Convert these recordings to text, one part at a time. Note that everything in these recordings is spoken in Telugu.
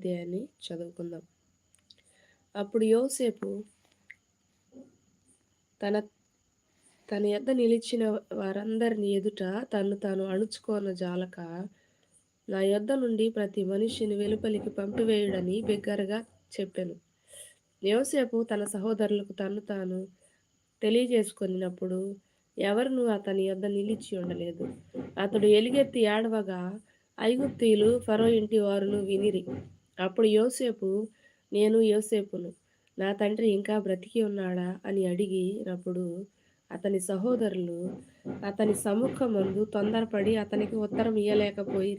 అధ్యాయాన్ని చదువుకుందాం. అప్పుడు యోసేపు తన తన ఎద్ద నిలిచిన వారందరిని ఎదుట తను తాను అణుచుకోన జాలక నా యొద్ద నుండి ప్రతి మనిషిని వెలుపలికి పంపివేయుడని బిగ్గరగా చెప్పాను. యోసేపు తన సహోదరులకు తను తాను తెలియజేసుకున్నప్పుడు ఎవరినూ అతని యొద్ద నిలిచి ఉండలేదు. అతడు ఎలుగెత్తి ఏడవగా ఐగుప్తీయులు ఫరో ఇంటి వారును వినిరి. అప్పుడు యోసేపు నేను యోసేపును నా తండ్రి ఇంకా బ్రతికి ఉన్నాడా? అని అడిగినప్పుడు అతని సహోదరులు అతని సముఖమందు తొందరపడి అతనికి ఉత్తరం ఇయ్యలేకపోయి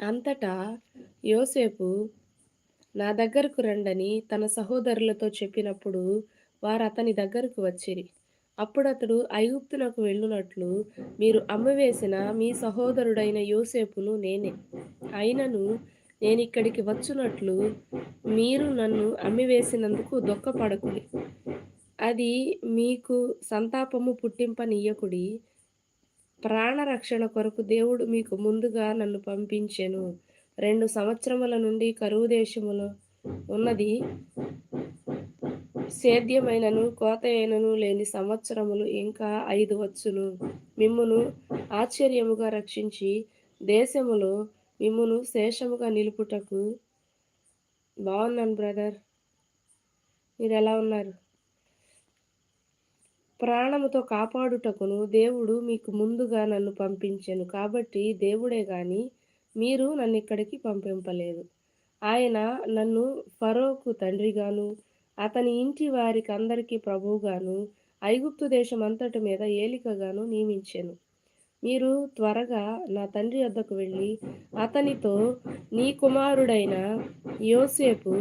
అంతటా యోసేపు నా దగ్గరకు రండని తన సహోదరులతో చెప్పినప్పుడు వారు అతని దగ్గరకు వచ్చిరి. అప్పుడు అతడు ఐగుప్తునకు వెళ్ళునట్లు మీరు అమ్మవేసిన మీ సహోదరుడైన యోసేపును నేనే. అయినను నేను ఇక్కడికి వచ్చునట్లు మీరు నన్ను అమ్మివేసినందుకు దుఃఖపడకుడి అది మీకు సంతాపము పుట్టింపనీయకుడి. ప్రాణరక్షణ కొరకు దేవుడు మీకు ముందుగా నన్ను పంపించెను. రెండు సంవత్సరముల నుండి కరువు దేశములో ఉన్నది. సేద్యమైనను కోత అయినను లేని సంవత్సరములు ఇంకా ఐదు వచ్చును. మిమ్మును ఆశ్చర్యముగా రక్షించి దేశములో మిమ్మును శేషముగా నిలుపుటకు బాగున్నాను బ్రదర్. మీరు ఎలా ఉన్నారు? ప్రాణముతో కాపాడుటకును దేవుడు మీకు ముందుగా నన్ను పంపించాను. కాబట్టి దేవుడే గాని మీరు నన్ను ఇక్కడికి పంపింపలేదు. ఆయన నన్ను ఫరోకు తండ్రిగాను అతని ఇంటి వారికి అందరికీ ప్రభువుగాను ఐగుప్తు దేశం అంతటి మీద ఏలికగాను నియమించాను. మీరు త్వరగా నా తండ్రి వద్దకు వెళ్ళి అతనితో నీ కుమారుడైన యోసేపు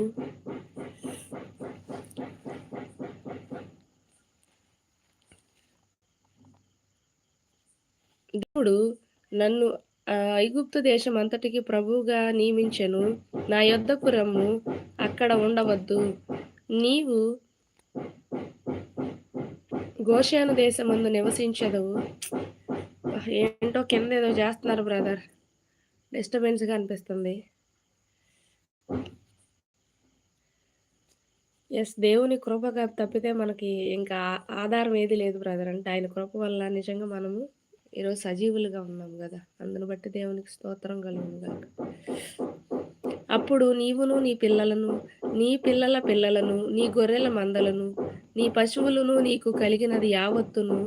దేవుడు నన్ను ఐగుప్తు దేశం అంతటికి ప్రభువుగా నియమించెను. నా యొద్దకు రమ్ము అక్కడ ఉండవద్దు. నీవు గోషాను దేశమందు నివసించదవు. ఏంటో కింద ఏదో చేస్తున్నారు బ్రదర్ డిస్టర్బెన్స్గా అనిపిస్తుంది. ఎస్ దేవుని కృపగా తప్పితే మనకి ఇంకా ఆధారం ఏది లేదు బ్రదర్ అంటే ఆయన కృప వల్ల నిజంగా మనము ఈరోజు సజీవులుగా ఉన్నాం కదా. అందును బట్టి దేవునికి స్తోత్రం కలుగును కాక అప్పుడు నీవును నీ పిల్లలను నీ పిల్లల పిల్లలను నీ గొర్రెల మందలను నీ పశువులను నీకు కలిగినది యావత్తును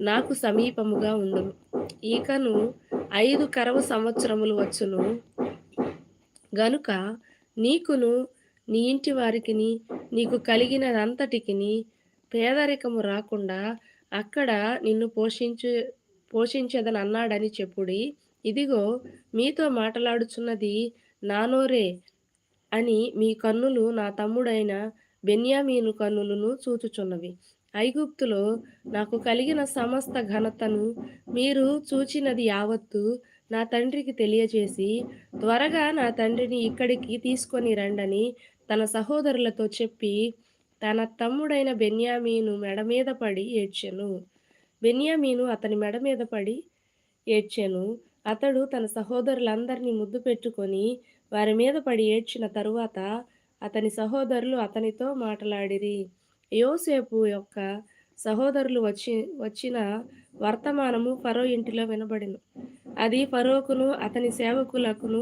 నాకు సమీపముగా ఉండును. ఈకను ఐదు కరవ సంవత్సరములు వచ్చును. గనుక నీకును నీ ఇంటి వారికి నీకు కలిగినదంతటికి పేదరికము రాకుండా అక్కడ నిన్ను పోషించు పోషించదని అన్నాడని చెప్పుడి. ఇదిగో మీతో మాట్లాడుచున్నది నానోరే అని మీ కన్నులు నా తమ్ముడైన బెన్యామీను కన్నులను చూచుచున్నవి. ఐగుప్తులో నాకు కలిగిన సమస్త ఘనతను మీరు చూచినది యావత్తు నా తండ్రికి తెలియజేసి త్వరగా నా తండ్రిని ఇక్కడికి తీసుకొని రండని తన సహోదరులతో చెప్పి తన తమ్ముడైన బెన్యామీను మెడ మీద పడి ఏడ్చెను. బెన్యామీను అతని మెడ మీద పడి ఏడ్చెను. అతడు తన సహోదరులందరినీ ముద్దు పెట్టుకొని వారి మీద పడి ఏడ్చిన తరువాత అతని సహోదరులు అతనితో మాట్లాడిరి. యోసేపు యొక్క సహోదరులు వచ్చి వచ్చిన వర్తమానము ఫరో ఇంటిలో వినబడిను. అది ఫరోకును అతని సేవకులకును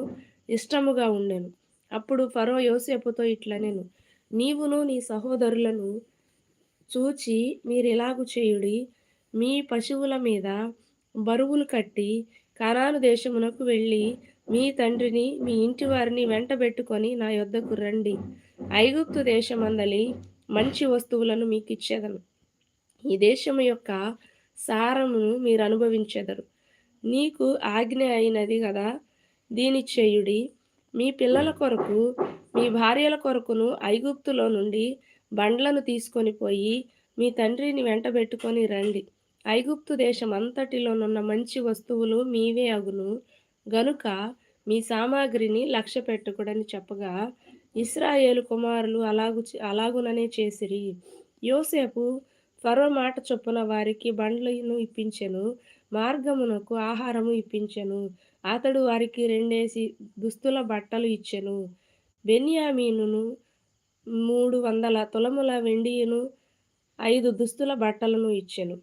ఇష్టముగా ఉండెను. అప్పుడు ఫరో యోసేపుతో ఇట్లా నేను నీవును నీ సహోదరులను చూచి మీరిలాగు చేయుడి? మీ పశువుల మీద బరువులు కట్టి కనాను దేశమునకు వెళ్ళి మీ తండ్రిని మీ ఇంటి వారిని వెంటబెట్టుకొని నా యొద్దకు రండి. ఐగుప్తు దేశమందలి మంచి వస్తువులను మీకు ఇచ్చేదను ఈ దేశం యొక్క సారమును మీరు అనుభవించెదరు నీకు ఆజ్ఞ అయినది కదా. దీని చేయుడి మీ పిల్లల కొరకు మీ భార్యల కొరకును ఐగుప్తులో నుండి బండ్లను తీసుకొని పోయి మీ తండ్రిని వెంటబెట్టుకొని రండి. ఐగుప్తు దేశం అంతటిలోనున్న మంచి వస్తువులు మీవే అగును. గనుక మీ సామాగ్రిని లక్ష్య పెట్టుకుడని చెప్పగా ఇస్రాయేలు కుమారులు అలాగు అలాగుననే చేసిరి యోసేపు ఫరో మాట చొప్పున వారికి బండ్లను ఇప్పించెను మార్గమునకు ఆహారము ఇప్పించెను అతడు వారికి రెండేసి దుస్తుల బట్టలు ఇచ్చెను. బెన్యామీనును మూడు వందల తులముల వెండియును ఐదు దుస్తుల బట్టలను ఇచ్చెను.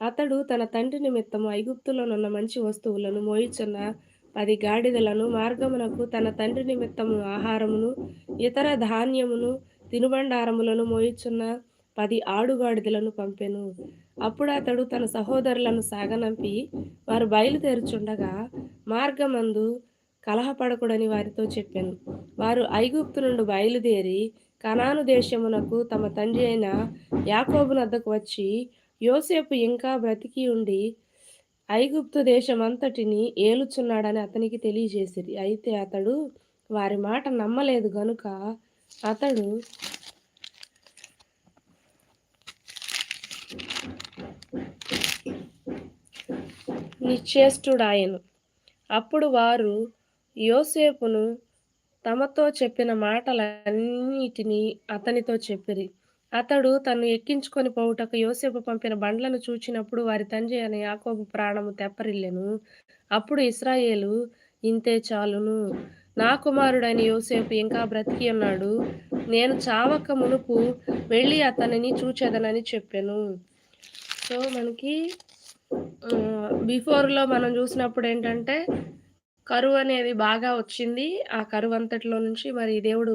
అతడు తన తండ్రి నిమిత్తము ఐగుప్తులోనున్న మంచి వస్తువులను మోయిచున్న అది గాడిదలను మార్గమునకు తన తండ్రి నిమిత్తము ఆహారమును ఇతర ధాన్యమును తినుబండారములను మోయిచున్న పది ఆడుగాడిదలను పంపెను. అప్పుడు అతడు తన సహోదరులను సాగనంపి వారు బయలుదేరుచుండగా మార్గమందు కలహపడకూడని వారితో చెప్పాను. వారు ఐగుప్తు నుండి బయలుదేరి కనాను దేశమునకు తమ తండ్రి అయిన యాకోబునద్దకు వచ్చి యోసేపు ఇంకా బ్రతికి ఉండి ఐగుప్తు దేశమంతటిని ఏలుచున్నాడని అతనికి తెలియజేసిరి. అయితే అతడు వారి మాట నమ్మలేదు గనుక అతడు నిశ్చేష్టుడాయను. అప్పుడు వారు యోసేపును తమతో చెప్పిన మాటలన్నిటినీ అతనితో చెప్పిరి. అతడు తను ఎక్కించుకొని పోవుటకు యోసేపు పంపిన బండ్లను చూచినప్పుడు వారి తండ్రి అనే యాకోబు ప్రాణము తెప్పరిల్లెను. అప్పుడు ఇస్రాయేలు ఇంతే చాలును. నా కుమారుడైన యోసేపు ఇంకా బ్రతికి ఉన్నాడు. నేను చావక మునుపు వెళ్ళి అతనిని చూచేదనని చెప్పాను. సో మనకి బిఫోర్లో మనం చూసినప్పుడు ఏంటంటే కరువు అనేది బాగా వచ్చింది. ఆ కరువు అంతటిలో నుంచి మరి దేవుడు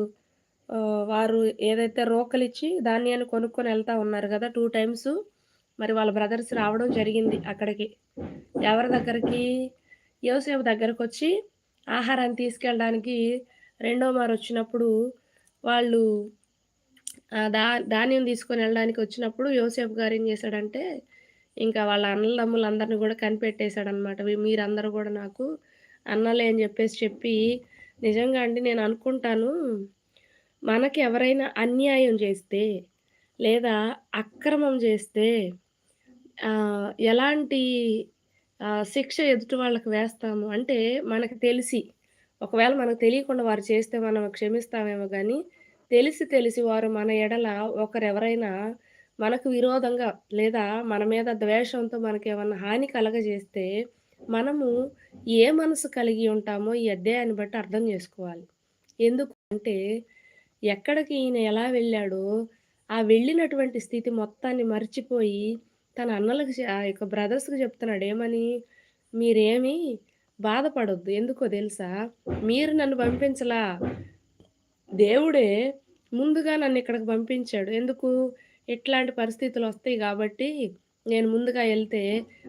వారు ఏదైతే రోకలిచ్చి ధాన్యాన్ని కొనుక్కొని వెళ్తా ఉన్నారు కదా టూ టైమ్స్ మరి వాళ్ళ బ్రదర్స్ రావడం జరిగింది అక్కడికి. ఎవరి దగ్గరికి? యోసేపు దగ్గరకు వచ్చి ఆహారాన్ని తీసుకెళ్ళడానికి రెండో మారు వచ్చినప్పుడు వాళ్ళు దా ధాన్యం తీసుకొని వెళ్ళడానికి వచ్చినప్పుడు యోసేపు గారు ఏం చేశాడంటే ఇంకా వాళ్ళ అన్నదమ్ములందరిని కూడా కనిపెట్టేశాడనమాట మీరందరూ కూడా నాకు అన్నలే అని చెప్పేసి చెప్పి నిజంగా అండి నేను అనుకుంటాను మనకి ఎవరైనా అన్యాయం చేస్తే లేదా అక్రమం చేస్తే ఎలాంటి శిక్ష ఎదుటి వాళ్ళకి వేస్తాము? అంటే మనకు తెలిసి ఒకవేళ మనకు తెలియకుండా వారు చేస్తే మనం క్షమిస్తామేమో కానీ తెలిసి తెలిసి వారు మన ఎడల ఒకరెవరైనా మనకు విరోధంగా లేదా మన మీద ద్వేషంతో మనకి ఏమన్నా హాని కలగజేస్తే మనము ఏ మనసు కలిగి ఉంటామో ఈ అధ్యాయాన్ని బట్టి అర్థం చేసుకోవాలి. ఎందుకు అంటే ఎక్కడికి ఈయన ఎలా వెళ్ళాడో ఆ వెళ్ళినటువంటి స్థితి మొత్తాన్ని మర్చిపోయి తన అన్నలకు ఆ యొక్క బ్రదర్స్కి చెప్తున్నాడు ఏమని? మీరేమీ బాధపడొద్దు. ఎందుకో తెలుసా? మీరు నన్ను పంపించలా. దేవుడే ముందుగా నన్ను ఇక్కడికి పంపించాడు. ఎందుకు? ఇట్లాంటి పరిస్థితులు వస్తాయి కాబట్టి నేను ముందుగా వెళ్తే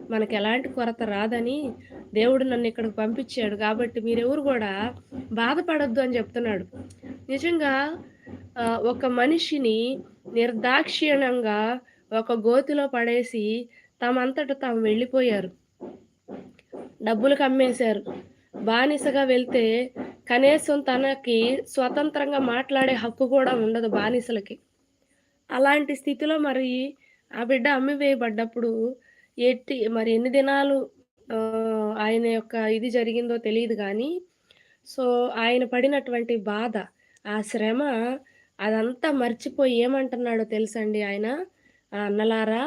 మనకు ఎలాంటి కొరత రాదని దేవుడు నన్ను ఇక్కడికి పంపించాడు. కాబట్టి మీరెవరు కూడా బాధపడద్దు అని చెప్తున్నాడు. నిజంగా ఒక మనిషిని నిర్దాక్షిణ్యంగా ఒక గోతిలో పడేసి తమంతట తాము వెళ్ళిపోయారు. డబ్బులు కమ్మేశారు. బానిసగా వెళ్తే కనీసం తనకి స్వతంత్రంగా మాట్లాడే హక్కు కూడా ఉండదు బానిసలకి. అలాంటి స్థితిలో మరి ఆ బిడ్డ అమ్మివేయబడ్డప్పుడు ఎట్టి మరి ఎన్ని దినాలు ఆయన యొక్క ఇది జరిగిందో తెలియదు కానీ సో ఆయన పడినటువంటి బాధ ఆ శ్రమ అదంతా మర్చిపోయి ఏమంటున్నాడో తెలుసండి ఆయన? అన్నలారా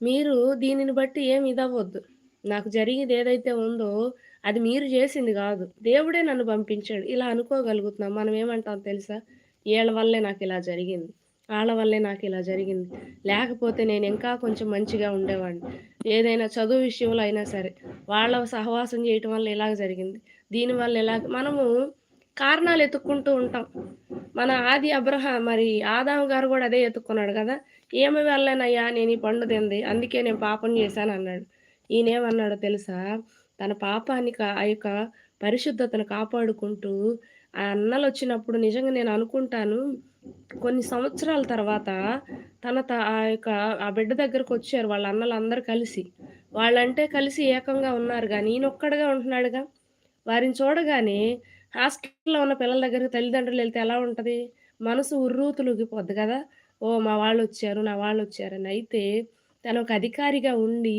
మీరు దీనిని బట్టి ఏమి ఇదవ్వద్దు. నాకు జరిగింది ఏదైతే ఉందో అది మీరు చేసింది కాదు. దేవుడే నన్ను పంపించాడు. ఇలా అనుకోగలుగుతున్నాం. మనం ఏమంటాం తెలుసా? వీళ్ళ వల్లే నాకు ఇలా జరిగింది. వాళ్ళ వల్లే నాకు ఇలా జరిగింది. లేకపోతే నేను ఇంకా కొంచెం మంచిగా ఉండేవాడిని. ఏదైనా చదువు విషయంలో అయినా సరే వాళ్ళ సహవాసం చేయటం వల్ల ఇలాగ జరిగింది. దీనివల్ల ఇలా మనము కారణాలు ఎత్తుక్కుంటూ ఉంటాం. మన ఆది అబ్రహ మరి ఆదాము గారు కూడా అదే ఎత్తుక్కున్నాడు కదా? ఏమి వెళ్ళనయ్యా నేను ఈ పండు తింది? అందుకే నేను పాపం చేశాను అన్నాడు. ఈయనేమన్నాడో తెలుసా? తన పాపాన్ని ఆ యొక్క పరిశుద్ధతను కాపాడుకుంటూ ఆ అన్నలు వచ్చినప్పుడు నిజంగా నేను అనుకుంటాను కొన్ని సంవత్సరాల తర్వాత తన త ఆ యొక్క ఆ బిడ్డ దగ్గరకు వచ్చారు వాళ్ళ అన్నలందరూ కలిసి. వాళ్ళంటే కలిసి ఏకంగా ఉన్నారు కానీ ఈయనొక్కడుగా ఉంటున్నాడుగా. వారిని చూడగానే హాస్టల్లో ఉన్న పిల్లల దగ్గరికి తల్లిదండ్రులు వెళ్తే ఎలా ఉంటుంది? మనసు ఉర్రూతులుగిపోద్ది కదా. ఓ మా వాళ్ళు వచ్చారు నా వాళ్ళు వచ్చారని అయితే తను ఒక అధికారిగా ఉండి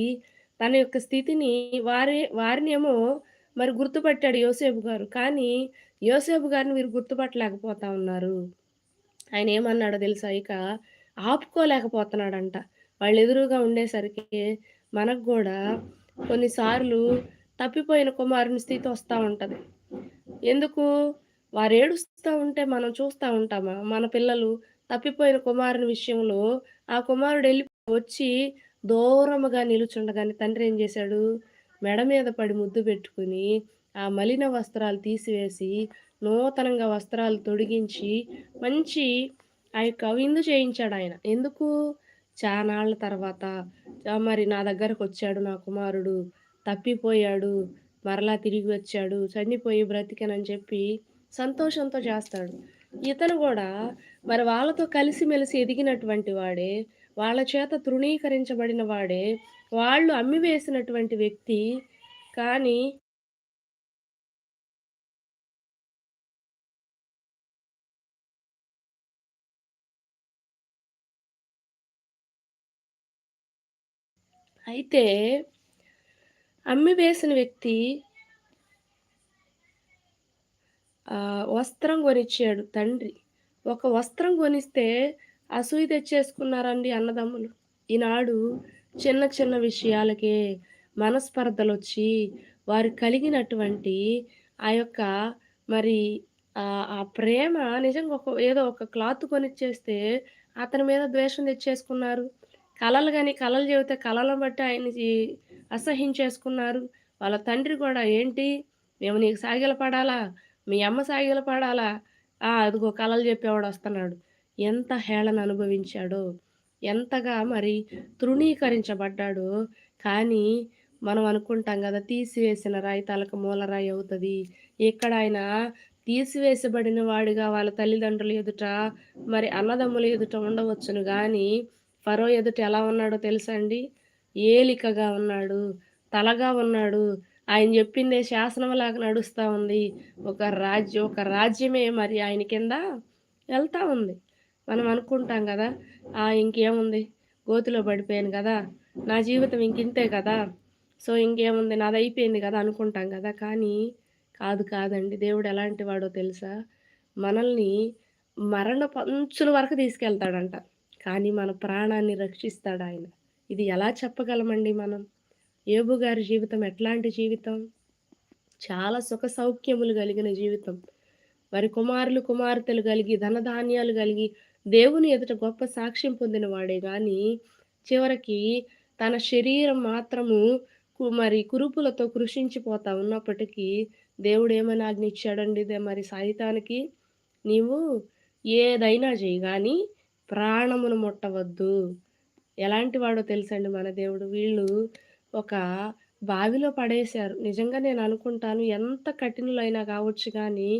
తన యొక్క స్థితిని వారి వారినేమో మరి గుర్తుపట్టాడు యోసేపు గారు. కానీ యోసేపు గారిని వీరు గుర్తుపట్టలేకపోతా ఉన్నారు. ఆయన ఏమన్నాడో తెలుసా ఇక ఆపుకోలేకపోతున్నాడంట వాళ్ళు ఎదురుగా ఉండేసరికి మనకు కూడా కొన్నిసార్లు తప్పిపోయిన కుమారుని స్థితి వస్తా ఉంటది. ఎందుకు? వారు ఏడుస్తూ ఉంటే మనం చూస్తా ఉంటామా? మన పిల్లలు తప్పిపోయిన కుమారుని విషయంలో ఆ కుమారుడు వెళ్ళి వచ్చి దూరముగా నిలుచుండగానే తండ్రి ఏం చేశాడు? మెడ మీద పడి ముద్దు పెట్టుకొని, ఆ మలిన వస్త్రాలు తీసివేసి, నూతనంగా వస్త్రాలు తొడిగించి, మంచి ఆ యొక్క విందు చేయించాడాయన. ఎందుకు? చానాళ్ళ తర్వాత మరి నా దగ్గరకు వచ్చాడు నా కుమారుడు, తప్పిపోయాడు, మరలా తిరిగి వచ్చాడు, చనిపోయి బ్రతికనని చెప్పి సంతోషంతో చేస్తాడు. ఇతను కూడా మరి వాళ్ళతో కలిసిమెలిసి ఎదిగినటువంటి వాడే, వాళ్ళ చేత తృణీకరించబడిన వాడే, వాళ్ళు అమ్మివేసినటువంటి వ్యక్తి. కానీ అయితే అమ్మి వేసిన వ్యక్తి వస్త్రం కొనిచ్చాడు తండ్రి. ఒక వస్త్రం కొనిస్తే అసూయ తెచ్చేసుకున్నారండి అన్నదమ్ములు. ఈనాడు చిన్న చిన్న విషయాలకే మనస్పర్ధలు వచ్చి వారు కలిగినటువంటి ఆ యొక్క మరి ఆ ప్రేమ నిజంగా ఒక ఏదో ఒక క్లాత్ కొనిచ్చేస్తే అతని మీద ద్వేషం తెచ్చేసుకున్నారు. కళలు కానీ కళలు చెబితే కళలను బట్టి ఆయనకి అసహించేసుకున్నారు. వాళ్ళ తండ్రి కూడా ఏంటి? మేము నీకు సాగిలపడాలా? మీ అమ్మ సాగిల పడాలా? అదిగో కలలు చెప్పేవాడొస్తన్నాడు. ఎంత హేళన అనుభవించాడో, ఎంతగా మరి తృణీకరించబడ్డాడో, కానీ మనం అనుకుంటాం కదా తీసివేసిన రాయి తలకు మూలరాయి అవుతుంది. ఇక్కడ ఆయన తీసివేసబడిన వాడిగా వాళ్ళ తల్లిదండ్రుల ఎదుట, మరి అన్నదమ్ముల ఎదుట ఉండవచ్చును. కానీ ఫరో ఎదుట ఎలా ఉన్నాడో తెలుసా అండి? ఏలికగా ఉన్నాడు. తలగా ఉన్నాడు. ఆయన జెప్పిందే శాసనంలాగా నడుస్తూ ఉంది. ఒక రాజ్యం ఒక రాజ్యమే మరి ఆయన కింద వెళ్తూ ఉంది. మనం అనుకుంటాం కదా ఆ! ఇంకేముంది గోతిలో పడిపోయాను కదా నా జీవితం ఇంకింతే కదా! సో, ఇంకేముంది నాదయిపోయింది కదా అనుకుంటాం కదా కానీ కాదు కాదండి. దేవుడు ఎలాంటి వాడో తెలుసా? మనల్ని మరణ పంచుల వరకు తీసుకెళ్తాడంట. కానీ మన ప్రాణాన్ని రక్షిస్తాడాయన. ఇది ఎలా చెప్పగలమండి మనం? ఏబు గారి జీవితం ఎట్లాంటి జీవితం? చాలా సుఖ సౌఖ్యములు కలిగిన జీవితం. వారి కుమారులు, కుమార్తెలు కలిగి, ధనధాన్యాలు కలిగి, దేవుని ఎదుట గొప్ప సాక్ష్యం పొందిన వాడే కానీ చివరికి తన శరీరం మాత్రము కు మరి కురుపులతో కృషించిపోతా ఉన్నప్పటికీ, దేవుడేమని ఆజ్ఞ ఇచ్చాడండి మరి సైతానికి? నీవు ఏదైనా చేయి కానీ ప్రాణమును ముట్టవద్దు. ఎలాంటి వాడో తెలుసండి మన దేవుడు. వీళ్ళు ఒక బావిలో పడేశారు. నిజంగా నేను అనుకుంటాను ఎంత కఠినులైనా కావచ్చు కానీ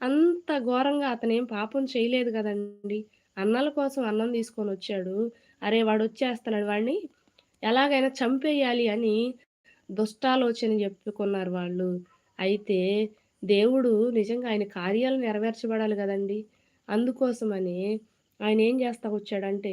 అంత ఘోరంగా అతనేం పాపం చేయలేదు కదండి అన్నల కోసం అన్నం తీసుకొని వచ్చాడు అరే! వాడు వచ్చేస్తున్నాడు వాడిని ఎలాగైనా చంపేయాలి అని దుష్టాలోచన చెప్పుకున్నారు వాళ్ళు. అయితే దేవుడు నిజంగా ఆయన కార్యాలు నెరవేర్చబడాలి కదండి అందుకోసమని ఆయన ఏం చేస్తా వచ్చాడంటే